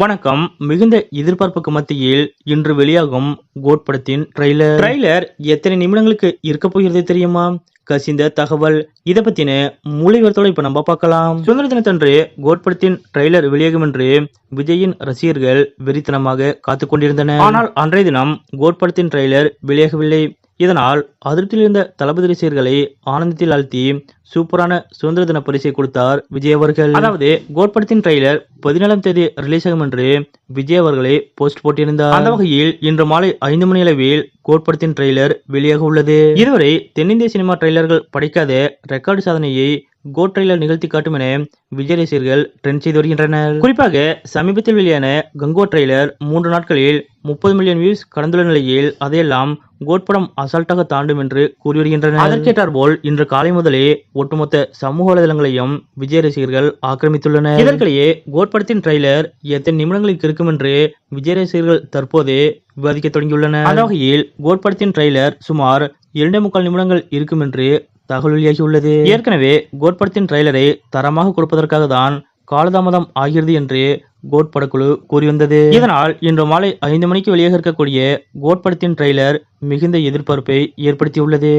வணக்கம். மிகுந்த எதிர்பார்ப்புக்கு மத்தியில் இன்று வெளியாகும் கோட் படத்தின் ட்ரைலர் ட்ரைலர் எத்தனை நிமிடங்களுக்கு இருக்க போகிறது தெரியுமா? கசிந்த தகவல். இத பத்தின மூளைவரத்தோட இப்ப நம்ம பார்க்கலாம். சுதந்திர தினத்தன்று கோட் படத்தின் ட்ரைலர் வெளியாகும் என்று விஜயின் ரசிகர்கள் வெறித்தனமாக காத்து கொண்டிருந்தனர் ஆனால் அன்றைய தினம் கோட் படத்தின் ட்ரைலர் வெளியாகவில்லை. இதனால் அதிருப்தியில் இருந்த தளபதி ரசிகர்களை ஆனந்தத்தில் ஆழ்த்தி சூப்பரான சுதந்திர தின பரிசை கொடுத்தார் விஜய் அவர்கள். அதாவது கோட் படத்தின் ட்ரெய்லர் பதினேழாம் தேதி ரிலீஸ் ஆகும் என்று விஜய் அவர்களே போஸ்ட் போட்டிருந்தார். அந்த வகையில் இன்று மாலை ஐந்து மணி அளவில் கோட் படத்தின் ட்ரெய்லர் வெளியாக உள்ளது. இதுவரை தென்னிந்திய சினிமா ட்ரெய்லர்கள் படைக்காத ரெக்கார்டு சாதனையை கோட் ட்ரெய்லர் நிகழ்த்தி காட்டும் என விஜய் ரசிகர்கள் ட்ரெண்ட் செய்து வருகின்றனர். குறிப்பாக சமீபத்தில் வெளியான கங்கோ ட்ரெய்லர் மூன்று நாட்களில் முப்பது மில்லியன் வியூஸ் கடந்துள்ள நிலையில் அதையெல்லாம் கோட் படம் அசால்ட்டாக தாண்டும் என்று கூறி வருகின்றனர். அதற்கேற்றார் போல் இன்று காலை முதலே ஒட்டுமொத்த சமூக வலைதளங்களையும் விஜய் ரசிகர்கள் ஆக்கிரமித்துள்ளனர். இதற்கிடையே கோட் படத்தின் ட்ரெய்லர் எத்தனை நிமிடங்களுக்கு இருக்கும் என்று விஜய் ரசிகர்கள் தற்போது விவாதிக்க தொடங்கியுள்ளனர். அந்த வகையில் கோட் படத்தின் ட்ரெய்லர் சுமார் இரண்டே முக்கால் நிமிடங்கள் இருக்கும் என்று தகவல் வெளியாகியுள்ளது. ஏற்கனவே கோட் படத்தின் ட்ரெய்லரை தரமாக கொடுப்பதற்காக தான் காலதாமதம் ஆகிறது என்று கோட் படக்குழு கூறி வந்தது இதனால் இன்று மாலை ஐந்து மணிக்கு வெளியாக இருக்கக்கூடிய கோட் படத்தின் ட்ரெய்லர் மிகுந்த எதிர்பார்ப்பை ஏற்படுத்தியுள்ளது.